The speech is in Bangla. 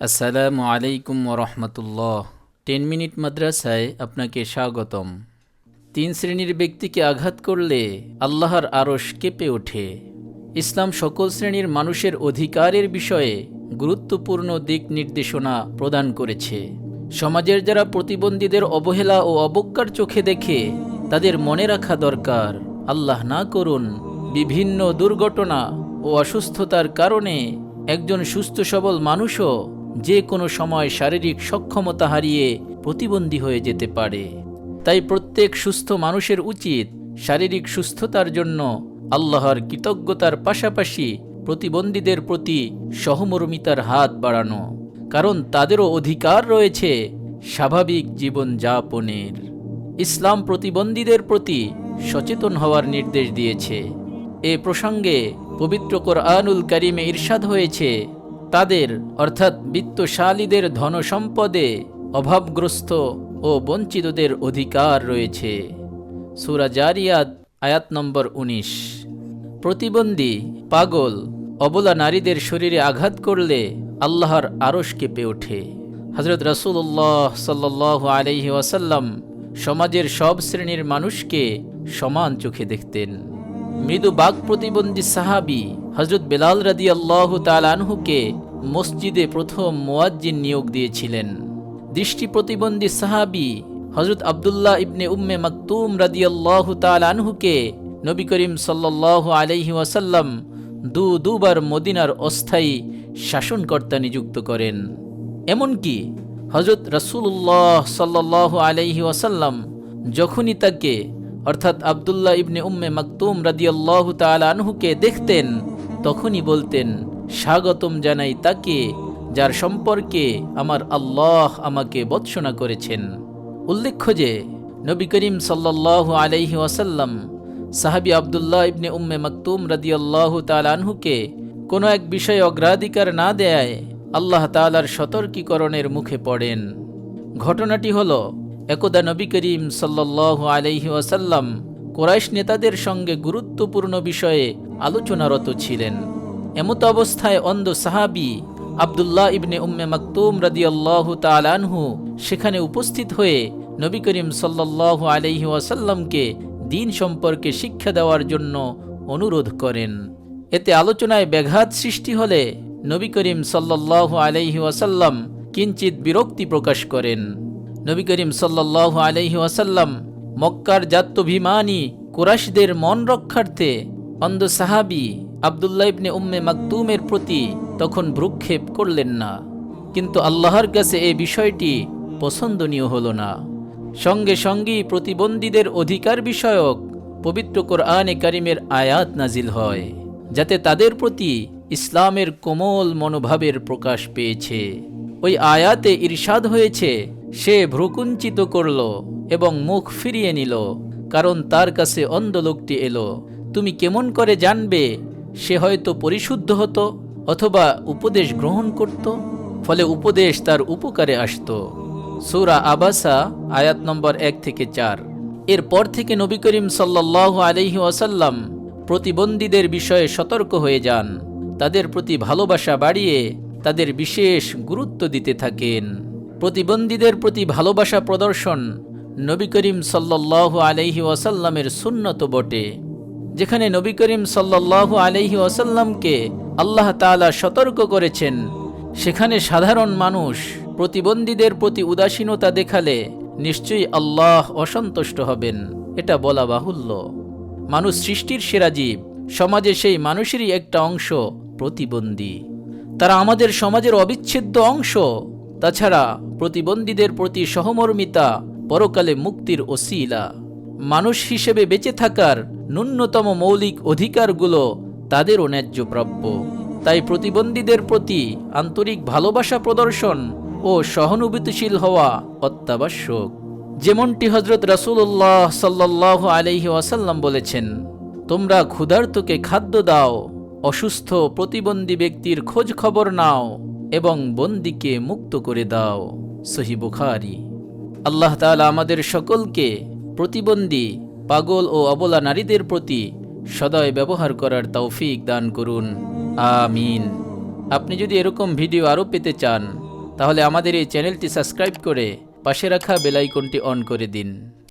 আসসালামু আলাইকুম রহমতুল্লাহ টেন মিনিট মাদ্রাসায় আপনাকে স্বাগতম। তিন শ্রেণির ব্যক্তিকে আঘাত করলে আল্লাহর আরশ কেঁপে ওঠে। ইসলাম সকল শ্রেণির মানুষের অধিকারের বিষয়ে গুরুত্বপূর্ণ দিক নির্দেশনা প্রদান করেছে। সমাজের যারা প্রতিবন্ধীদের অবহেলা ও অবজ্ঞার চোখে দেখে, তাদের মনে রাখা দরকার, আল্লাহ না করুন বিভিন্ন দুর্ঘটনা ও অসুস্থতার কারণে একজন সুস্থ সবল মানুষও যে কোনো সময় শারীরিক সক্ষমতা হারিয়ে প্রতিবন্ধী হয়ে যেতে পারে। তাই প্রত্যেক সুস্থ মানুষের উচিত শারীরিক সুস্থতার জন্য আল্লাহর কৃতজ্ঞতার পাশাপাশি প্রতিবন্ধীদের প্রতি সহমর্মিতার হাত বাড়ানো, কারণ তাদেরও অধিকার রয়েছে স্বাভাবিক জীবন যাপনের ইসলাম প্রতিবন্ধীদের প্রতি সচেতন হওয়ার নির্দেশ দিয়েছে। এ প্রসঙ্গে পবিত্র কোরআনুল কারিমে ইরশাদ হয়েছে তাদের, অর্থাৎ বিত্তশালীদের ধনসম্পদে অভাবগ্রস্ত ও বঞ্চিতদের অধিকার রয়েছে। সুরা জারিয়াত, আয়াত নম্বর উনিশ। প্রতিবন্ধী, পাগল, অবলা নারীদের শরীরে আঘাত করলে আল্লাহর আরশ কেঁপে ওঠে। হজরত রসুল্লাহ সাল্লাহ আলহি ওয়াসাল্লাম সমাজের সব শ্রেণির মানুষকে সমান চোখে দেখতেন। মৃদু বাক প্রতিবন্ধী সাহাবি হজরত বেলাল রাদি আল্লাহ তালানহুকে মসজিদে প্রথম মোয়াজ্জিন নিয়োগ দিয়েছিলেন। দৃষ্টি প্রতিবন্ধী সাহাবি হজরত আবদুল্লাহ ইবনে উম্মে মাকতুম রাদি আল্লাহ তালানহুকে নবী করিম সাল্লাহ আলহি ওয়াসাল্লাম দু দুবার মদিনার অস্থায়ী শাসনকর্তা নিযুক্ত করেন। এমনকি হজরত রসুল্লাহ সাল্লাহ আলহি ওয়াসাল্লাম যখনই তাকে অর্থাৎ আবদুল্লাহ ইবনে উম্মে মাকতুম রাদিয়াল্লাহ আনহুকে দেখতেন, তখনই বলতেন, স্বাগতম জানাই তাকে যার সম্পর্কে আমার আল্লাহ আমাকে বৎসনা করেছেন। উল্লেখ্য যে, নবী করিম সাল্লাহ আলাইহি ওয়াসাল্লাম সাহাবি আবদুল্লাহ ইবনে উম্মে মাকতুম রাদিয়াল্লাহ আনহুকে কোনো এক বিষয়ে অগ্রাধিকার না দেয় আল্লাহ তালার সতর্কীকরণের মুখে পড়েন। ঘটনাটি হলো একদা নবী করিম সাল্লাহ আলহি ওয়াসাল্লাম কোরাইশ নেতাদের সঙ্গে গুরুত্বপূর্ণ বিষয়ে আলোচনারত ছিলেন। এমত অবস্থায় অন্ধ সাহাবি আবদুল্লাহ ইবনে উম্মে মাকতুম রাদিয়াল্লাহ তালানহু সেখানে উপস্থিত হয়ে নবী করিম সাল্লাহ আলহি ওয়াসাল্লামকে দিন সম্পর্কে শিক্ষা দেওয়ার জন্য অনুরোধ করেন। এতে আলোচনায় ব্যাঘাত সৃষ্টি হলে নবী করিম সাল্লাহ আলহি ওয়াসাল্লাম কিঞ্চিত বিরক্তি প্রকাশ করেন। নবী করিম সাল্লাহ আলহি ওয়াসাল্লাম মক্কার জাত্যভিমানী কুরাশদের মন রক্ষার্থে অন্ধ সাহাবি আবদুল্লাহ ইবনে উম্মে মাকতুমের প্রতি তখন ভ্রুক্ষেপ করলেন না। কিন্তু আল্লাহর কাছে এই বিষয়টি পছন্দনীয় হল না। সঙ্গে সঙ্গেই প্রতিবন্ধীদের অধিকার বিষয়ক পবিত্র কোরআনে কারিমের আয়াত নাজিল হয়, যাতে তাদের প্রতি ইসলামের কোমল মনোভাবের প্রকাশ পেয়েছে। ওই আয়াতে ইরশাদ হয়েছে সে ভ্রুকুঞ্চিত করল এবং মুখ ফিরিয়ে নিল, কারণ তার কাছে অন্ধ লোকটি এলো। তুমি কেমন করে জানবে, সে হয়তো পরিশুদ্ধ হতো অথবা উপদেশ গ্রহণ করত, ফলে উপদেশ তার উপকারে আসত। সুরা আবাসা, আয়াত নম্বর এক থেকে চার। এরপর থেকে নবী করিম সাল্লাহ আলহি ওয়াসাল্লাম প্রতিবন্ধীদের বিষয়ে সতর্ক হয়ে যান। তাদের প্রতি ভালোবাসা বাড়িয়ে তাদের বিশেষ গুরুত্ব দিতে থাকেন। প্রতিবন্ধীদের প্রতি ভালোবাসা প্রদর্শন নবী করিম সাল্লাহ আলহি ওয়াসাল্লামের সুন্নত বটে, যেখানে নবী করিম সাল্লাহ আলহি ওয়াসাল্লামকে আল্লাহ তালা সতর্ক করেছেন। সেখানে সাধারণ মানুষ প্রতিবন্ধীদের প্রতি উদাসীনতা দেখালে নিশ্চয়ই আল্লাহ অসন্তুষ্ট হবেন, এটা বলা বাহুল্য। মানুষ সৃষ্টির সেরা জীব সমাজে সেই মানুষেরই একটা অংশ প্রতিবন্ধী। তারা আমাদের সমাজের অবিচ্ছেদ্য অংশ। তাছাড়া প্রতিবন্ধীদের প্রতি সহমর্মিতা পরকালে মুক্তির ওসিলা। মানুষ হিসেবে বেঁচে থাকার ন্যূনতম মৌলিক অধিকারগুলো তাদেরও ন্যায্য প্রাপ্য। তাই প্রতিবন্ধীদের প্রতি আন্তরিক ভালোবাসা প্রদর্শন ও সহানুভূতিশীল হওয়া অত্যাবশ্যক। যেমনটি হজরত রাসুল্লাহ সাল্লাহ আলহি ওয়াসাল্লাম বলেছেন, তোমরা ক্ষুধার্তকে খাদ্য দাও, অসুস্থ প্রতিবন্ধী ব্যক্তির খোঁজ খবর নাও এবং বন্দিকে মুক্ত করে দাও, সহি বুখারি। আল্লাহ তালা আমাদের সকলকে প্রতিবন্ধী, পাগল ও অবলা নারীদের প্রতি সদয় ব্যবহার করার তৌফিক দান করুন। আমিন। আপনি যদি এরকম ভিডিও আরও পেতে চান, তাহলে আমাদের এই চ্যানেলটি সাবস্ক্রাইব করে পাশে রাখা বেলাইকনটি অন করে দিন।